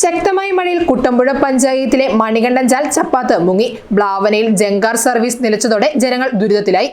ശക്തമായ മഴയിൽ കുട്ടമ്പുഴ പഞ്ചായത്തിലെ മണികണ്ഠൻചാൽ ചപ്പാത്ത് മുങ്ങി. ബ്ലാവനയിൽ ജങ്കാർ സർവീസ് നിലച്ചതോടെ ജനങ്ങൾ ദുരിതത്തിലായി.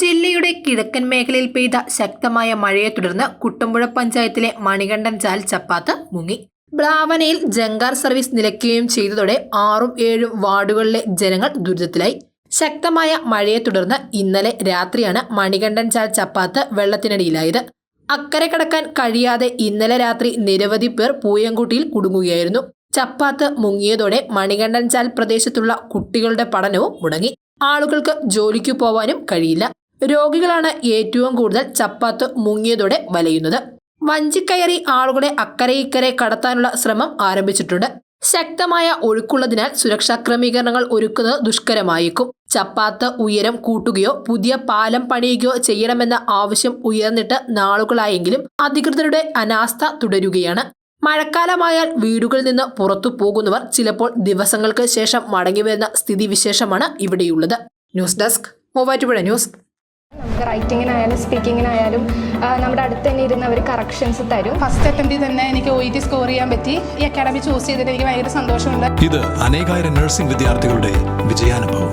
ജില്ലയുടെ കിഴക്കൻ മേഖലയിൽ പെയ്ത ശക്തമായ മഴയെ തുടർന്ന് കുട്ടമ്പുഴ പഞ്ചായത്തിലെ മണികണ്ഠൻ ചാൽ ചപ്പാത്ത് മുങ്ങി. ബ്ലാവനയിൽ ജങ്കാർ സർവീസ് നിലയ്ക്കുകയും ചെയ്തതോടെ ആറും ഏഴും വാർഡുകളിലെ ജനങ്ങൾ ദുരിതത്തിലായി. ശക്തമായ മഴയെ തുടർന്ന് ഇന്നലെ രാത്രിയാണ് മണികണ്ഠൻചാൽ ചപ്പാത്ത് വെള്ളത്തിനടിയിലായത്. അക്കരെ കടക്കാൻ കഴിയാതെ ഇന്നലെ രാത്രി നിരവധി പേർ പൂയംകുട്ടിയിൽ കുടുങ്ങുകയായിരുന്നു. ചപ്പാത്ത് മുങ്ങിയതോടെ മണികണ്ഠൻ ചാൽ പ്രദേശത്തുള്ള കുട്ടികളുടെ പഠനവും മുടങ്ങി. ആളുകൾക്ക് ജോലിക്ക് പോവാനും കഴിയില്ല. രോഗികളാണ് ഏറ്റവും കൂടുതൽ ചപ്പാത്ത് മുങ്ങിയതോടെ വലയുന്നത്. വഞ്ചിക്കയറി ആളുകളെ അക്കരെ ഇക്കരെ കടത്താനുള്ള ശ്രമം ആരംഭിച്ചിട്ടുണ്ട്. ശക്തമായ ഒഴുക്കുള്ളതിനാൽ സുരക്ഷാ ക്രമീകരണങ്ങൾ ഒരുക്കുന്നത് ദുഷ്കരമായേക്കും. ചപ്പാത്ത് ഉയരം കൂട്ടുകയോ പുതിയ പാലം പണിയുകയോ ചെയ്യണമെന്ന ആവശ്യം ഉയർന്നിട്ട് നാളുകളായെങ്കിലും അധികൃതരുടെ അനാസ്ഥ തുടരുകയാണ്. മഴക്കാലമായാൽ വീടുകളിൽ നിന്ന് പുറത്തു പോകുന്നവർ ചിലപ്പോൾ ദിവസങ്ങൾക്ക് ശേഷം മടങ്ങിവരുന്ന സ്ഥിതിവിശേഷമാണ് ഇവിടെയുള്ളത്. News desk Muvattupuzha news. നമുക്ക് റൈറ്റിങ്ങിനായാലും സ്പീക്കിങ്ങിനായാലും നമ്മുടെ അടുത്ത് തന്നെ ഇരുന്ന് അവർ കറക്ഷൻസ് തരും. ഫസ്റ്റ് അറ്റംപ്റ്റിൽ തന്നെ എനിക്ക് ഒ ഇ ടി സ്കോർ ചെയ്യാൻ പറ്റി. ഈ അക്കാഡമി ചൂസ് ചെയ്തിട്ട് എനിക്ക് ഭയങ്കര സന്തോഷമുണ്ട്. ഇത് അനേകായിരം നഴ്സിംഗ് വിദ്യാർത്ഥികളുടെ വിജയാനുഭവം.